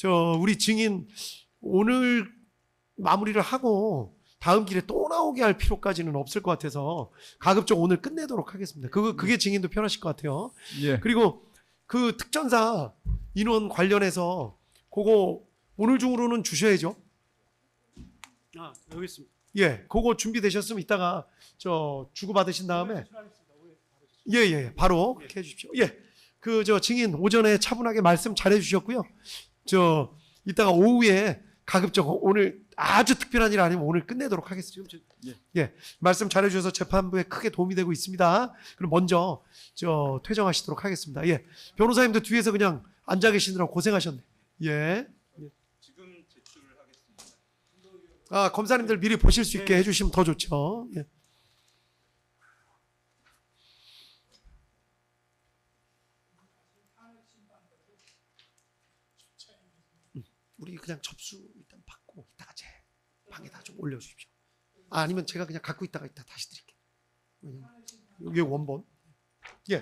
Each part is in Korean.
저 우리 증인 오늘 마무리를 하고 다음 길에 또 나오게 할 필요까지는 없을 것 같아서 가급적 오늘 끝내도록 하겠습니다. 그거 그게 증인도 편하실 것 같아요. 예. 그리고 그 특전사 인원 관련해서 그거 오늘 중으로는 주셔야죠. 아 여기 있습니다. 예, 그거 준비되셨으면 이따가 저 주고 받으신 다음에 예, 예, 바로 그렇게 해주십시오. 예, 그 저 증인 오전에 차분하게 말씀 잘해주셨고요. 저 이따가 오후에 가급적 오늘 아주 특별한 일 아니면 오늘 끝내도록 하겠습니다. 지금 저, 예, 말씀 잘해 주셔서 재판부에 크게 도움이 되고 있습니다. 그럼 먼저 저 퇴정하시도록 하겠습니다. 예, 변호사님도 뒤에서 그냥 앉아 계시느라고 고생하셨네. 예. 지금 제출하겠습니다. 아, 검사님들 미리 보실 수 있게 해 주시면 더 좋죠. 예. 우리 그냥 접수 일단 받고 이따가 제 방에다 좀 올려주십시오. 아, 아니면 제가 그냥 갖고 있다가 이따 다시 드릴게요. 여기 원본. 예.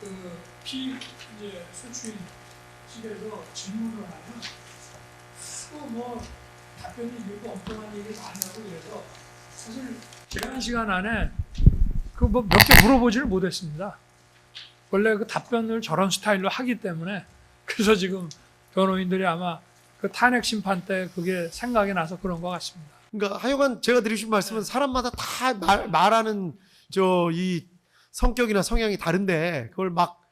그피 이제 수취인 측에서 질문을 하면 또뭐 답변이 이렇게 엉뚱한 얘기 많이 하고 그래서 사실 제한 시간 안에 그 뭐 몇 개 물어보지를 못했습니다. 원래 그 답변을 저런 스타일로 하기 때문에 그래서 지금 변호인들이 아마 그 탄핵 심판 때 그게 생각이 나서 그런 것 같습니다. 그러니까 하여간 제가 드리신 말씀은 사람마다 다 말, 말하는 저 이 성격이나 성향이 다른데 그걸 막